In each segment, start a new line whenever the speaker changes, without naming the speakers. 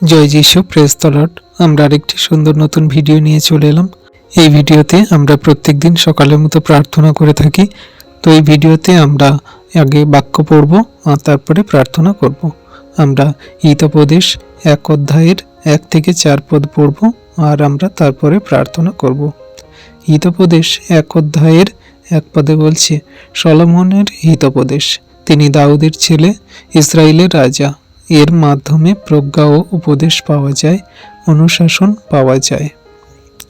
জয় যিশু প্রেস তলট আমরা আরেকটি সুন্দর নতুন ভিডিও নিয়ে চলে এলাম। এই ভিডিওতে আমরা প্রত্যেকদিন সকালের মতো প্রার্থনা করে থাকি। তো এই ভিডিওতে আমরা আগে বাক্য পড়ব, আর তারপরে প্রার্থনা করব। আমরা হিতোপদেশ এক অধ্যায়ের এক থেকে চার পদ পড়ব, আর আমরা তারপরে প্রার্থনা করব। হিতোপদেশ এক অধ্যায়ের এক পদে বলছে, সলমনের হিতোপদেশ, তিনি দাউদের ছেলে, ইসরায়েলের রাজা। এর মাধ্যমে প্রজ্ঞা ও উপদেশ পাওয়া যায়, অনুশাসন পাওয়া যায়।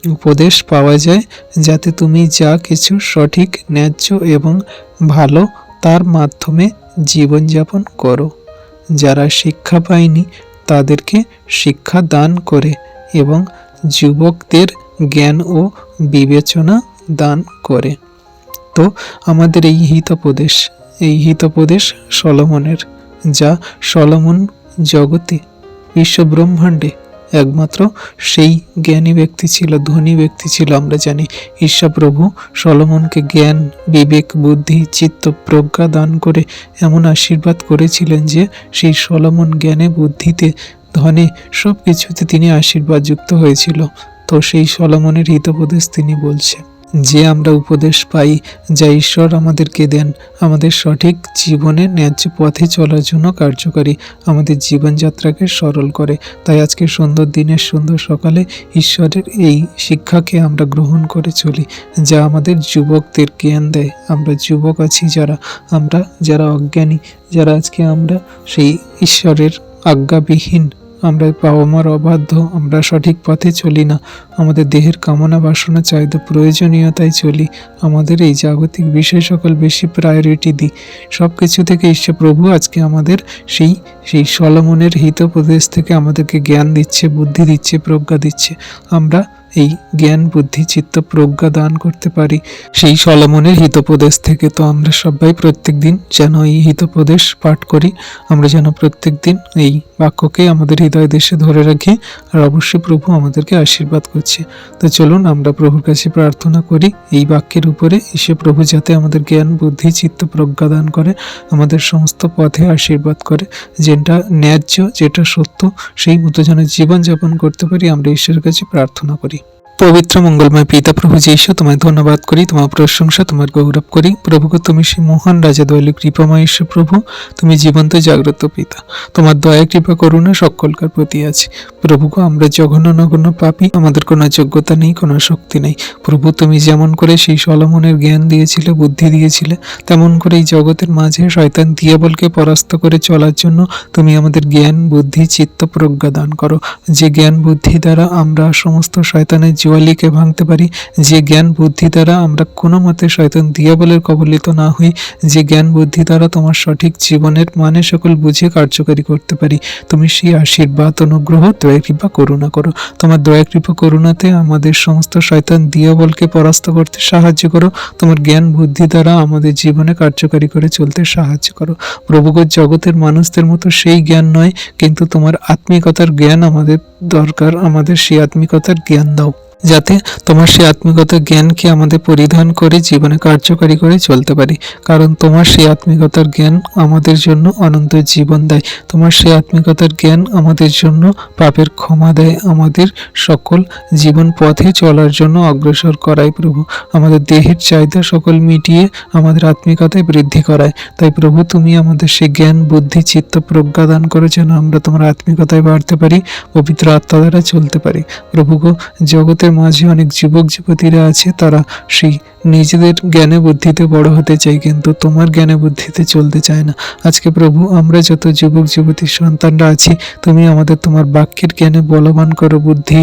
উপদেশ পাওয়া যায় যাতে তুমি যা কিছু সঠিক, ন্যায্য এবং ভালো তার মাধ্যমে জীবনযাপন করো। যারা শিক্ষা পায়নি তাদেরকে শিক্ষা দান করে এবং যুবকদের জ্ঞান ও বিবেচনা দান করে। তো আমাদের এই হিতোপদেশ এই হিতোপদেশ সলমনের, যা সলমন জগতে বিশ্বব্রহ্মাণ্ডে একমাত্র সেই জ্ঞানী ব্যক্তি ছিল, ধনী ব্যক্তি ছিল আমরা জানি। ঈশ্বরপ্রভু সলমনকে জ্ঞান, বিবেক, বুদ্ধি, চিত্ত, প্রজ্ঞা দান করে এমন আশীর্বাদ করেছিলেন যে সেই সলমন জ্ঞানে, বুদ্ধিতে, ধনে সব কিছুতে তিনি আশীর্বাদ যুক্ত হয়েছিল। তো সেই সলমনের হিতোপদেশ তিনি বলছে যে আমরা উপদেশ পাই, যা ঈশ্বর আমাদেরকে দেন, আমাদের সঠিক জীবনে ন্যায্য পথে চলার জন্য কার্যকারী, আমাদের জীবনযাত্রাকে সরল করে। তাই আজকে সুন্দর দিনের সুন্দর সকালে ঈশ্বরের এই শিক্ষাকে আমরা গ্রহণ করে চলি, যা আমাদের যুবকদের জ্ঞান দেয়। আমরা যুবক আছি যারা, আমরা যারা অজ্ঞানী, যারা আজকে আমরা সেই ঈশ্বরের আজ্ঞাবিহীন আমরা বাবা মার অবাধ্য, আমরা সঠিক পথে চলি না। আমাদের দেহের কামনা বাসনা চাহিদা প্রয়োজনীয়তায় চলি। আমাদের এই জাগতিক বিষয় সকল বেশি প্রায়োরিটি দিই। সব কিছু থেকে ঈশ্বর প্রভু, আজকে আমাদের সেই সেই সলমনের হিতোপদেশ থেকে আমাদেরকে জ্ঞান দিচ্ছে, বুদ্ধি দিচ্ছে, প্রজ্ঞা দিচ্ছে। আমরা এই জ্ঞান, বুদ্ধি, চিত্ত প্রজ্ঞা দান করতে পারি। সেই সলমনের হিতোপদেশ থেকে তো আমরা সবাই প্রত্যেক দিন যেন এই হিতোপদেশ পাঠ করি। আমরা যেন প্রত্যেক দিন এই বাক্যকে আমাদের হৃদয় দেশে ধরে রাখি আর অবশ্যই প্রভু আমাদেরকে আশীর্বাদ করছে। তো চলুন আমরা প্রভুর কাছে প্রার্থনা করি। এই বাক্যের উপরে এসে প্রভু যাতে আমাদের জ্ঞান, বুদ্ধি, চিত্ত প্রজ্ঞা দান করে, আমাদের সমস্ত পথে আশীর্বাদ করে। যেটা ন্যায্য, যেটা সত্য, সেই মতো যেন জীবনযাপন করতে পারি, আমরা ঈশ্বরের কাছে প্রার্থনা করি। পবিত্র, মঙ্গলময় পিতা প্রভু যীশু, তোমায় ধন্যবাদ করি, তোমার প্রশংসা, তোমার গৌরব করি। প্রভুকে তুমি সেই মহান রাজা, দয়ালু, কৃপাময় ঈশ্বর প্রভু, তুমি জীবন্ত, জাগ্রত পিতা। তোমার দয়া, কৃপা, করুণা সকলকার প্রতি আছে। প্রভুকে আমরা জঘন্য, নগণ্য পাপি, আমাদের কোনো যোগ্যতা নেই, কোনো শক্তি নেই। প্রভু, তুমি যেমন করে সেই সলমনের জ্ঞান দিয়েছিলে, বুদ্ধি দিয়েছিলে, তেমন করে এই জগতের মাঝে শয়তান দিয়াবলকে পরাস্ত করে চলার জন্য তুমি আমাদের জ্ঞান, বুদ্ধি, চিত্ত প্রজ্ঞা দান করো। যে জ্ঞান, বুদ্ধি দ্বারা আমরা সমস্ত শয়তানের জুয়ালিকে ভাঙতে পারি। যে জ্ঞান বুদ্ধি দ্বারা আমরা কোনো মতে শয়তান দিয়াবলের কবলিত না হই, যে জ্ঞান বুদ্ধি দ্বারা তোমার সঠিক জীবনের মানে সকল বুঝে কার্যকারী করতে পারি। তুমি সেই আশীর্বাদ, অনুগ্রহ, দয়া, কৃপা, করুণা করো। তোমার দয়া, কৃপা, করুণাতে আমাদের সমস্ত শয়তান দিয়াবলকে পরাস্ত করতে সাহায্য করো। তোমার জ্ঞান বুদ্ধি দ্বারা আমাদের জীবনে কার্যকারী করে চলতে সাহায্য করো। প্রভুগত জগতের মানুষদের মতো সেই জ্ঞান নয়, কিন্তু তোমার আত্মিকতার জ্ঞান আমাদের দরকার। আমাদের সেই আত্মিকতার জ্ঞান দাও। যাতে তোমার সেই আত্মিকতার জ্ঞানকে আমাদের পরিধান করে জীবনে কার্যকারী করে চলতে পারি। কারণ তোমার সেই আত্মিকতার জ্ঞান আমাদের জন্য অনন্ত জীবন দেয়। তোমার সেই আত্মিকতার জ্ঞান আমাদের জন্য পাপের ক্ষমা দেয়। আমাদের সকল জীবন পথে চলার জন্য অগ্রসর করায় প্রভু। আমাদের দেহের চাহিদা সকল মিটিয়ে আমাদের আত্মিকতায় বৃদ্ধি করায়। তাই প্রভু, তুমি আমাদের সেই জ্ঞান, বুদ্ধি, চিত্ত প্রজ্ঞা দান করো যেন আমরা তোমার আত্মিকতায় বাড়তে পারি, পবিত্র আত্মা দ্বারা চলতে পারি। প্রভু গো, জগতের মাঝে অনেক যুবক যুবতীরা আছে, তারা সেই নিজেদের জ্ঞানে বুদ্ধিতে বড় হতে চায়, কিন্তু তোমার জ্ঞানে বুদ্ধিতে চলতে চায় না। আজকে প্রভু, আমরা যত যুবক যুবতীর সন্তানরা আছি, তুমি আমাদের তোমার বাক্যের জ্ঞানে বলবান করো বুদ্ধি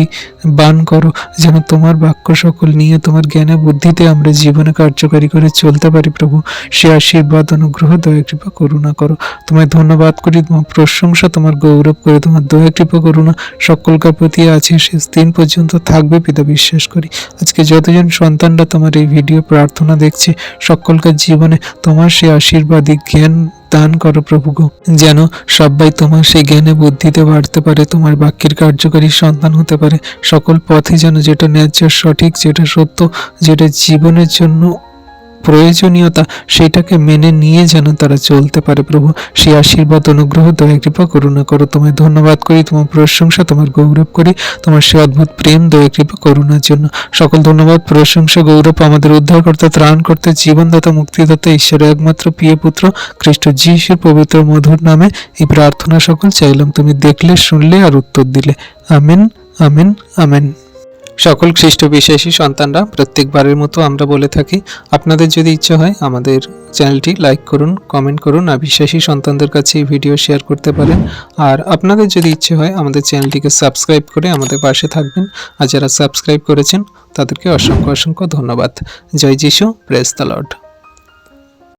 বান করো, যেন তোমার বাক্য সকল নিয়ে তোমার জ্ঞানে বুদ্ধিতে আমরা জীবনে কার্যকারী করে চলতে পারি প্রভু। সে আশীর্বাদ, অনুগ্রহ, দয়া, কৃপা, করুণা করো। তোমায় ধন্যবাদ করি, তোমার প্রশংসা, তোমার গৌরব করে, তোমার দয়া, কৃপা, করুণা সকলকার প্রতি আছে, শেষ দিন পর্যন্ত থাকবে পিতা বিশ্বাস করি। আজকে যতজন সন্তানরা তোমার এই ভিডিও প্রার্থনা দেখছে সকলকার জীবনে তোমার সেই আশীর্বাদী জ্ঞান দান করো প্রভু গো। যেন সবাই তোমার সেই জ্ঞানে, বুদ্ধিতে বাড়তে পারে, তোমার বাক্যের কার্যকারী সন্তান হতে পারে। সকল পথে যেন যেটা ন্যায্য, সঠিক, যেটা সত্য, যেটা জীবনের জন্য প্রয়োজনীয়তা সেটাকে মেনে নিয়ে যেন তারা চলতে পারে, প্রভু। সেই আশীর্বাদ, অনুগ্রহ, দয়া, কৃপা, করুণা করো। তোমায় ধন্যবাদ করি, তোমার প্রশংসা, তোমার গৌরব করি, তোমার সে অদ্ভুত প্রেম, দয়া, কৃপা, করুণার জন্য। সকল ধন্যবাদ, প্রশংসা, গৌরব, আমাদের উদ্ধারকর্তা ত্রাণ করতে জীবনদাতা, মুক্তিদাতা, ঈশ্বরের একমাত্র প্রিয় পুত্র, খ্রিস্ট যিশুর পবিত্র মধুর নামে এই প্রার্থনা সকল চাইলাম। তুমি দেখলে, শুনলে আর উত্তর দিলে। আমেন আমেন আমেন। সকল খ্রিস্ট বিশ্বাসী সন্তানরা প্রত্যেকবারের মতো আমরা বলে থাকি, আপনাদের যদি ইচ্ছে হয় আমাদের চ্যানেলটি লাইক করুন, কমেন্ট করুন, আর বিশ্বাসী সন্তানদের কাছে ভিডিও শেয়ার করতে পারেন। আর আপনাদের যদি ইচ্ছে হয় আমাদের চ্যানেলটিকে সাবস্ক্রাইব করে আমাদের পাশে থাকবেন, আর যারা সাবস্ক্রাইব করেছেন তাদেরকে অসংখ্য অসংখ্য ধন্যবাদ। জয় যিশু, প্রেস দ্য লর্ড।